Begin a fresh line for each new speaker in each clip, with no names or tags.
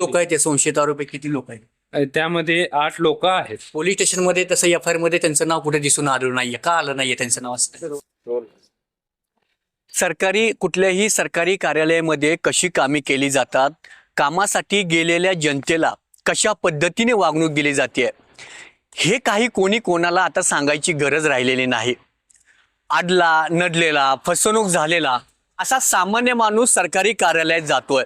लोक आहेत ते संशयित आरोपी किती लोक आहेत?
अ, त्यामध्ये आठ लोक आहेत.
पोलीस स्टेशनमध्ये तसं एफ आय आरमध्ये त्यांचं नाव कुठे दिसून आलं नाहीये का आलं नाहीये त्यांचं नाव असं? सरकारी कुठल्याही सरकारी कार्यालयामध्ये कशी कामे केली जातात कामासाठी गेलेल्या जनतेला कशा पद्धतीने वागणूक दिली जाते हे काही कोणी कोणाला आता सांगायची गरज राहिलेली नाही. आडला नडलेला फसवणूक झालेला असा सामान्य माणूस सरकारी कार्यालयात जातोय.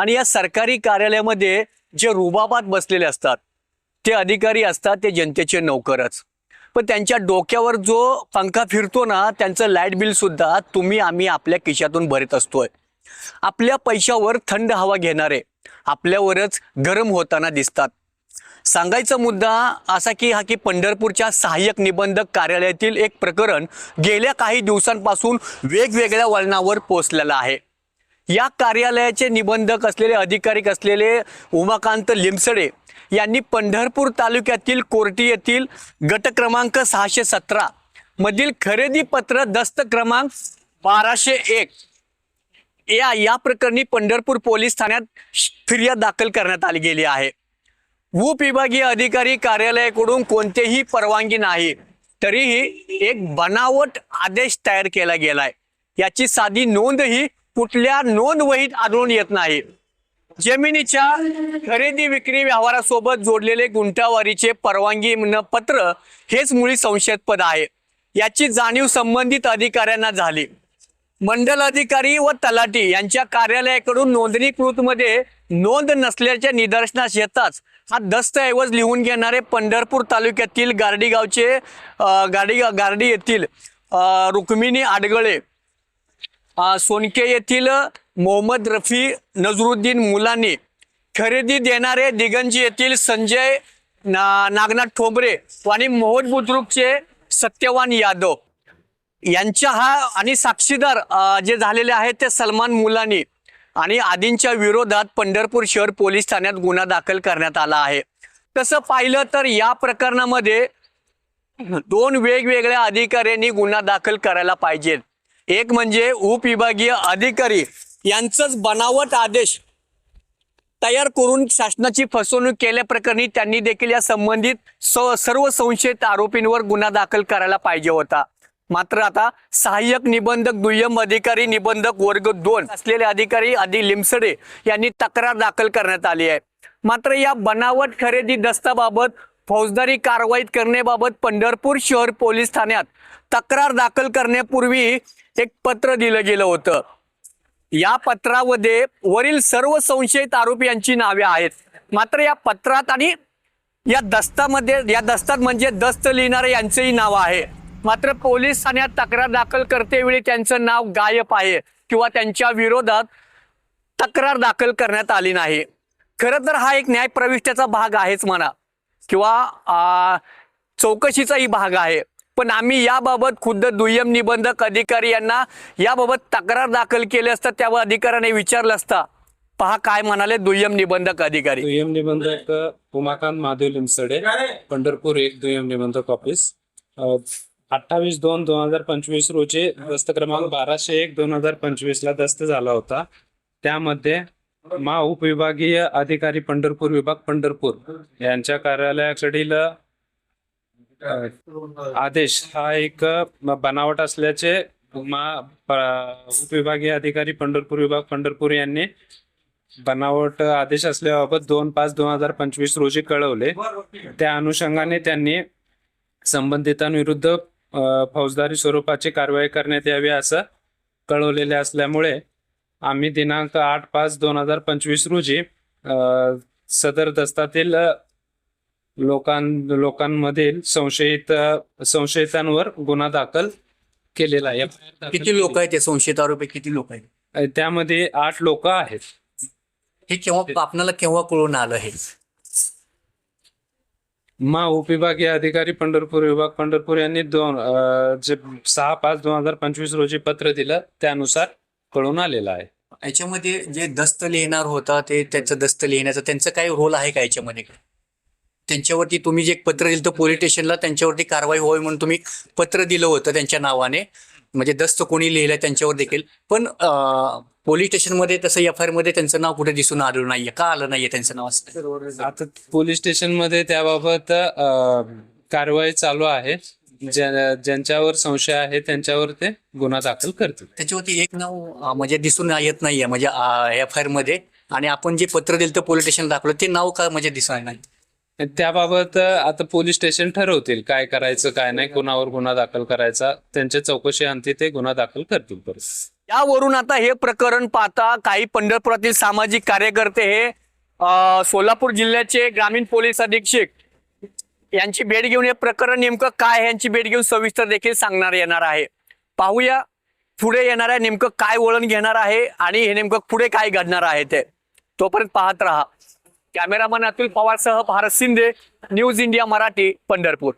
आणि या सरकारी कार्यालयामध्ये जे रुबाबात बसलेले असतात ते अधिकारी असतात ते जनतेचे नौकरच. पण त्यांच्या डोक्यावर जो पंखा फिरतो ना त्यांचं लाइट बिल सुद्धा तुम्ही आम्ही आपल्या खिशातून भरत असतोय. आपल्या पैशावर थंड हवा घेणारे आपल्यावरच गरम होताना दिसतात. सांगायचा मुद्दा असा की हा की पंढरपूरच्या सहाय्यक निबंधक कार्यालयातील एक प्रकरण गेल्या काही दिवसांपासून वेगवेगळ्या वळणावर पोचलेलं आहे. या कार्यालयाचे निबंधक असलेले अधिकारी असलेले उमाकांत लिमसडे यांनी पंढरपूर तालुक्यातील कोर्टी येथील गट क्रमांक सहाशे सतरा मधील खरेदी पत्र दस्त क्रमांक बाराशे एक या या प्रकरणी पंढरपूर पोलीस ठाण्यात फिर्याद दाखल करण्यात आली गेली आहे. उपविभागीय अधिकारी कार्यालयाकडून कोणतेही परवानगी नाही तरीही एक बनावट आदेश तयार केला गेलाय. याची साधी नोंदही कुठल्या नोंद वहीत आढळून येत नाही. जमिनीच्या खरेदी विक्री व्यवहारासोबत जोडलेले गुंठावारीचे परवानगी न पत्र हेच मुळी संशयास्पद आहे. याची जाणीव संबंधित अधिकाऱ्यांना झाली. मंडल अधिकारी व तलाठी यांच्या कार्यालयाकडून नोंदणीकृत मध्ये नोंद नसल्याच्या निदर्शनास येताच हा दस्तऐवज लिहून घेणारे पंढरपूर तालुक्यातील गार्डी गावचे गार्डी गार्डी येथील रुक्मिणी आडगळे सोनके येथील मोहम्मद रफी नजरुद्दीन मुलानी खरेदी देणारे दिगंजी येथील संजय ना, नागनाथ ठोंबरे आणि मोहन बुद्रुकचे सत्यवान यादव. यांच्या हा आणि साक्षीदार जे झालेले आहेत ते सलमान मुलानी आणि आदींच्या विरोधात पंढरपूर शहर पोलीस ठाण्यात गुन्हा दाखल करण्यात आला आहे. तसं पाहिलं तर या प्रकरणामध्ये दोन वेगवेगळ्या अधिकाऱ्यांनी गुन्हा दाखल करायला पाहिजेत. एक म्हणजे उपविभागीय अधिकारी यांचंच बनावट आदेश तयार करून शासनाची फसवणूक केल्याप्रकरणी त्यांनी देखील या संबंधित स- सर्व संशयित आरोपींवर गुन्हा दाखल करायला पाहिजे होता. मात्र आता सहाय्यक निबंधक दुय्यम अधिकारी निबंधक वर्ग दोन असलेले अधिकारी आदी लिमसडे यांनी तक्रार दाखल करण्यात आली आहे. मात्र या बनावट खरेदी दस्ताबाबत फौजदारी कारवाई करण्याबाबत पंढरपूर शहर पोलीस ठाण्यात तक्रार दाखल करण्यापूर्वी एक पत्र दिलं गेलं होतं. या पत्रामध्ये वरील सर्व संशयित आरोपी यांची नावे आहेत. मात्र या पत्रात आणि या दस्तामध्ये या दस्तात म्हणजे दस्त लिहिणारे यांचेही नाव आहे. मात्र पोलीस ठाण्यात तक्रार दाखल करतेवेळी त्यांचं नाव गायब आहे किंवा त्यांच्या विरोधात तक्रार दाखल करण्यात आली नाही. खरं तर हा एक न्यायप्रविष्ट्याचा भाग आहेच म्हणा किंवा चौकशीचाही भाग आहे. पण आम्ही याबाबत खुद्द दुय्यम निबंधक अधिकारी यांना याबाबत तक्रार दाखल केली असता त्या अधिकाऱ्याने विचारलं असता. पहा काय म्हणाले दुय्यम निबंधक अधिकारी.
दुय्यम निबंधक उमाकांत महादेव लिमसडे पंढरपूर एक दुय्यम निबंधक ऑफिस अठ्ठावीस दोन दोन हजार पंचवीस रोजी दस्त क्रमांक बाराशे एक दोन हजार पंचवीस ला दस्त झाला होता. त्यामध्ये मा उपविभागीय अधिकारी पंढरपूर विभाग पंढरपूर यांच्या कार्यालयाकडील आदेश. हा एक बनावट असल्याचे मा उपविभागीय अधिकारी पंढरपूर विभाग पंढरपूर यांनी बनावट आदेश असल्याबाबत दोन पाच दोन हजार पंचवीस रोजी कळवले. त्या अनुषंगाने त्यांनी संबंधितांविरुद्ध फौजदारी स्वरूपाची कारवाई करण्यात यावी असं कळवलेले असल्यामुळे आम्ही दिनांक आठ पाच दोन हजार पंचवीस रोजी सदर दस्तातील लोकां लोकांमधील संशयित संशयितांवर गुन्हा दाखल केलेला आहे.
किती लोक आहेत ते संशयित आरोपी? किती लोक आहेत?
त्यामध्ये आठ लोक आहेत.
हे केव्हा आपल्याला केव्हा कळून आलं हे?
मा उपविभागीय अधिकारी पंढरपूर विभाग. पंढरपूर यांनी दोन अ, जे सहा पाच दोन हजार पंचवीस रोजी पत्र दिलं त्यानुसार कळून आलेलं आहे.
याच्यामध्ये जे दस्त लिहिणार होता ते त्याचं दस्त लिहिण्याचं त्यांचं काही रोल आहे का याच्यामध्ये? त्यांच्यावरती तुम्ही जे एक पत्र दिलं तर पोलीस स्टेशनला त्यांच्यावरती कारवाई होईल म्हणून तुम्ही पत्र दिलं होतं त्यांच्या नावाने. म्हणजे दस्त कोणी लिहिलं त्यांच्यावर देखील. पण पोलीस स्टेशनमध्ये तसं एफ आय आरमध्ये त्यांचं नाव कुठे दिसून आलं नाहीये का आलं नाहीये त्यांचं नाव असं?
आता पोलीस स्टेशनमध्ये त्याबाबत कारवाई चालू आहे. ज्या- ज्यांच्यावर संशय आहे त्यांच्यावर ते गुन्हा दाखल करतील.
त्याच्यावरती एक नाव म्हणजे दिसून येत नाहीये म्हणजे एफ आय आरमध्ये. आणि आपण जे पत्र दिलं तर पोलीस स्टेशन दाखवलं ते नाव का म्हणजे दिसून नाही?
त्याबाबत आता पोलीस स्टेशन ठरवतील काय करायचं काय नाही कोणावर गुन्हा दाखल करायचा त्यांच्या चौकशी अंती ते गुन्हा दाखल करतील परत.
यावरून आता हे प्रकरण पाहता काही पंढरपुरातील सामाजिक कार्यकर्ते हे अ, सोलापूर जिल्ह्याचे ग्रामीण पोलीस अधीक्षक यांची भेट घेऊन हे प्रकरण नेमकं काय आहे यांची भेट घेऊन सविस्तर देखील सांगणार येणार आहे. पाहूया पुढे येणार आहे नेमकं काय वळण घेणार आहे आणि हे नेमकं पुढे काय घडणार आहे ते. तोपर्यंत पाहत राहा. कॅमेरामन अतुल पवारसह भारत शिंदे न्यूज इंडिया मराठी पंढरपूर.